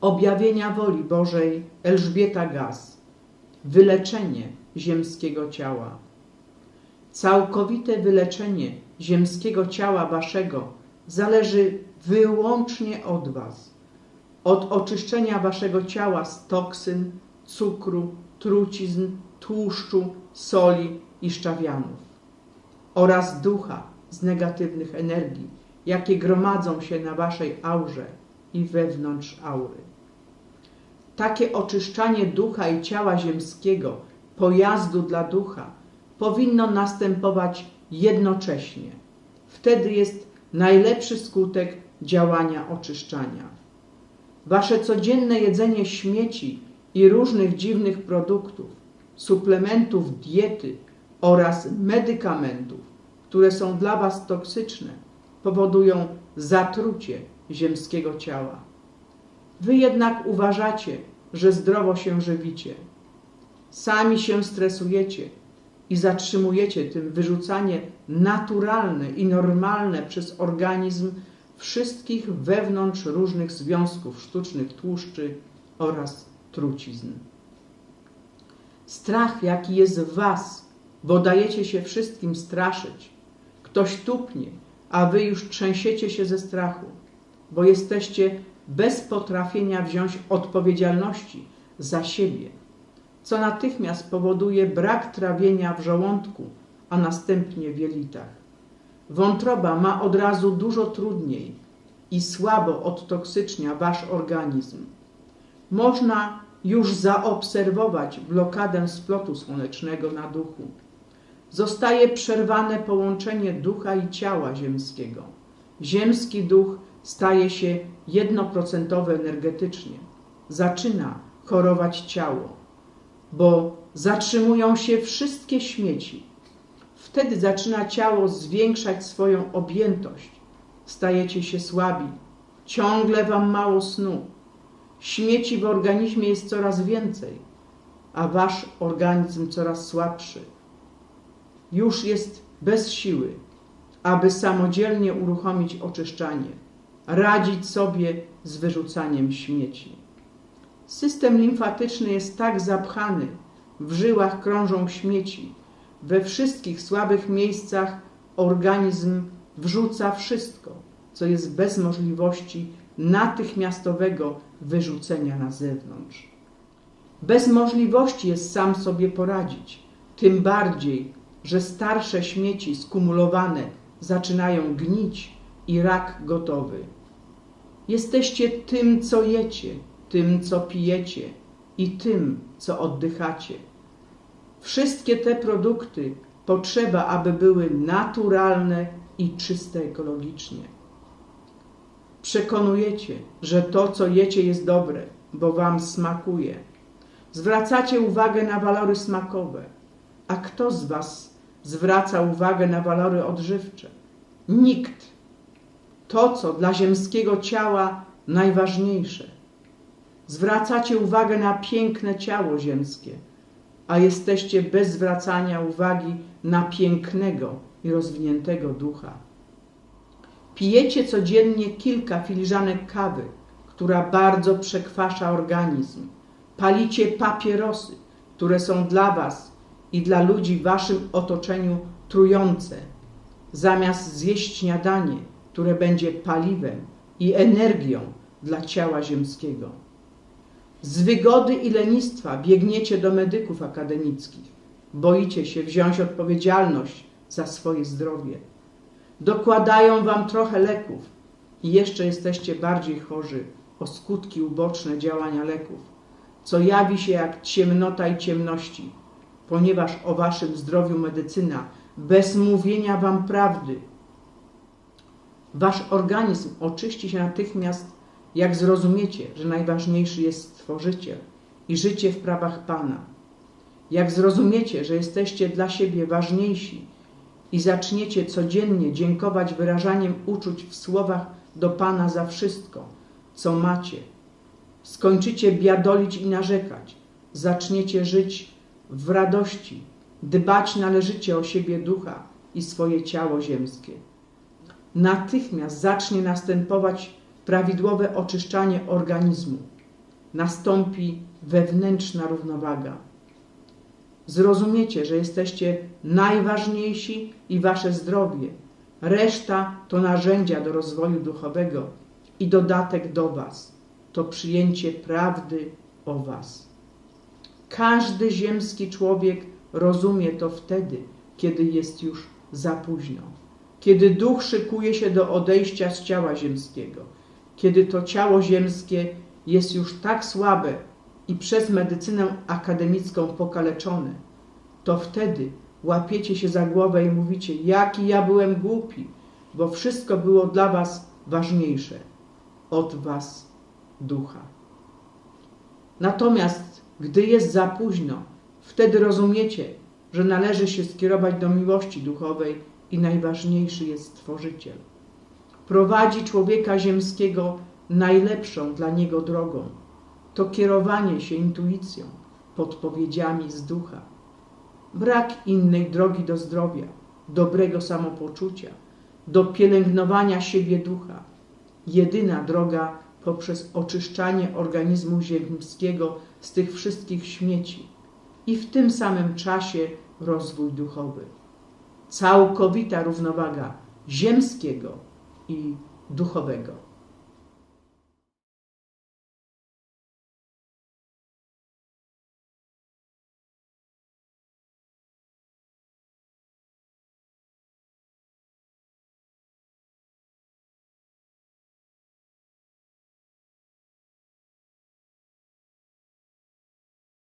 objawienia woli Bożej Elżbieta Gaz. Wyleczenie ziemskiego ciała. Całkowite wyleczenie ziemskiego ciała waszego zależy wyłącznie od was. Od oczyszczenia waszego ciała z toksyn, cukru, trucizn, tłuszczu, soli i szczawianów oraz ducha z negatywnych energii, jakie gromadzą się na waszej aurze i wewnątrz aury. Takie oczyszczanie ducha i ciała ziemskiego, pojazdu dla ducha, powinno następować jednocześnie. Wtedy jest najlepszy skutek działania oczyszczania. Wasze codzienne jedzenie śmieci i różnych dziwnych produktów, suplementów diety oraz medykamentów, które są dla Was toksyczne, powodują zatrucie ziemskiego ciała. Wy jednak uważacie, że zdrowo się żywicie. Sami się stresujecie i zatrzymujecie tym wyrzucanie naturalne i normalne przez organizm wszystkich wewnątrz różnych związków sztucznych tłuszczy oraz trucizn. Strach, jaki jest w Was, bo dajecie się wszystkim straszyć. Ktoś tupnie, a Wy już trzęsiecie się ze strachu, bo jesteście bez potrafienia wziąć odpowiedzialności za siebie, co natychmiast powoduje brak trawienia w żołądku, a następnie w jelitach. Wątroba ma od razu dużo trudniej i słabo odtoksycznia wasz organizm. Można już zaobserwować blokadę splotu słonecznego na duchu. Zostaje przerwane połączenie ducha i ciała ziemskiego. Ziemski duch staje się jednoprocentowy energetycznie. Zaczyna chorować ciało, bo zatrzymują się wszystkie śmieci. Wtedy zaczyna ciało zwiększać swoją objętość. Stajecie się słabi, ciągle wam mało snu. Śmieci w organizmie jest coraz więcej, a wasz organizm coraz słabszy. Już jest bez siły, aby samodzielnie uruchomić oczyszczanie radzić sobie z wyrzucaniem śmieci. System limfatyczny jest tak zapchany, w żyłach krążą śmieci. We wszystkich słabych miejscach organizm wrzuca wszystko, co jest bez możliwości natychmiastowego wyrzucenia na zewnątrz. Bez możliwości jest sam sobie poradzić, tym bardziej, że starsze śmieci skumulowane zaczynają gnić i rak gotowy. Jesteście tym, co jecie, tym, co pijecie i tym, co oddychacie. Wszystkie te produkty potrzeba, aby były naturalne i czyste ekologicznie. Przekonujecie, że to, co jecie, jest dobre, bo wam smakuje. Zwracacie uwagę na walory smakowe. A kto z was zwraca uwagę na walory odżywcze? Nikt to, co dla ziemskiego ciała najważniejsze. Zwracacie uwagę na piękne ciało ziemskie, a jesteście bez zwracania uwagi na pięknego i rozwiniętego ducha. Pijecie codziennie kilka filiżanek kawy, która bardzo przekwasza organizm. Palicie papierosy, które są dla Was i dla ludzi w Waszym otoczeniu trujące. Zamiast zjeść śniadanie, które będzie paliwem i energią dla ciała ziemskiego. Z wygody i lenistwa biegniecie do medyków akademickich. Boicie się wziąć odpowiedzialność za swoje zdrowie. Dokładają wam trochę leków i jeszcze jesteście bardziej chorzy o skutki uboczne działania leków, co jawi się jak ciemnota i ciemności, ponieważ o waszym zdrowiu medycyna bez mówienia wam prawdy Wasz organizm oczyści się natychmiast, jak zrozumiecie, że najważniejszy jest Stworzyciel i życie w prawach Pana. Jak zrozumiecie, że jesteście dla siebie ważniejsi i zaczniecie codziennie dziękować wyrażaniem uczuć w słowach do Pana za wszystko, co macie. Skończycie biadolić i narzekać. Zaczniecie żyć w radości, dbać należycie o siebie ducha i swoje ciało ziemskie natychmiast zacznie następować prawidłowe oczyszczanie organizmu nastąpi wewnętrzna równowaga. Zrozumiecie, że jesteście najważniejsi i wasze zdrowie. Reszta to narzędzia do rozwoju duchowego i dodatek do was. To przyjęcie prawdy o was. Każdy ziemski człowiek rozumie to wtedy, kiedy jest już za późno. Kiedy duch szykuje się do odejścia z ciała ziemskiego. Kiedy to ciało ziemskie jest już tak słabe i przez medycynę akademicką pokaleczone, to wtedy łapiecie się za głowę i mówicie, jaki ja byłem głupi, bo wszystko było dla was ważniejsze od was ducha. Natomiast gdy jest za późno, wtedy rozumiecie, że należy się skierować do miłości duchowej i najważniejszy jest Stworzyciel. Prowadzi człowieka ziemskiego najlepszą dla niego drogą. To kierowanie się intuicją, podpowiedziami z ducha. Brak innej drogi do zdrowia, dobrego samopoczucia, do pielęgnowania siebie ducha. Jedyna droga poprzez oczyszczanie organizmu ziemskiego z tych wszystkich śmieci i w tym samym czasie rozwój duchowy. Całkowita równowaga ziemskiego i duchowego.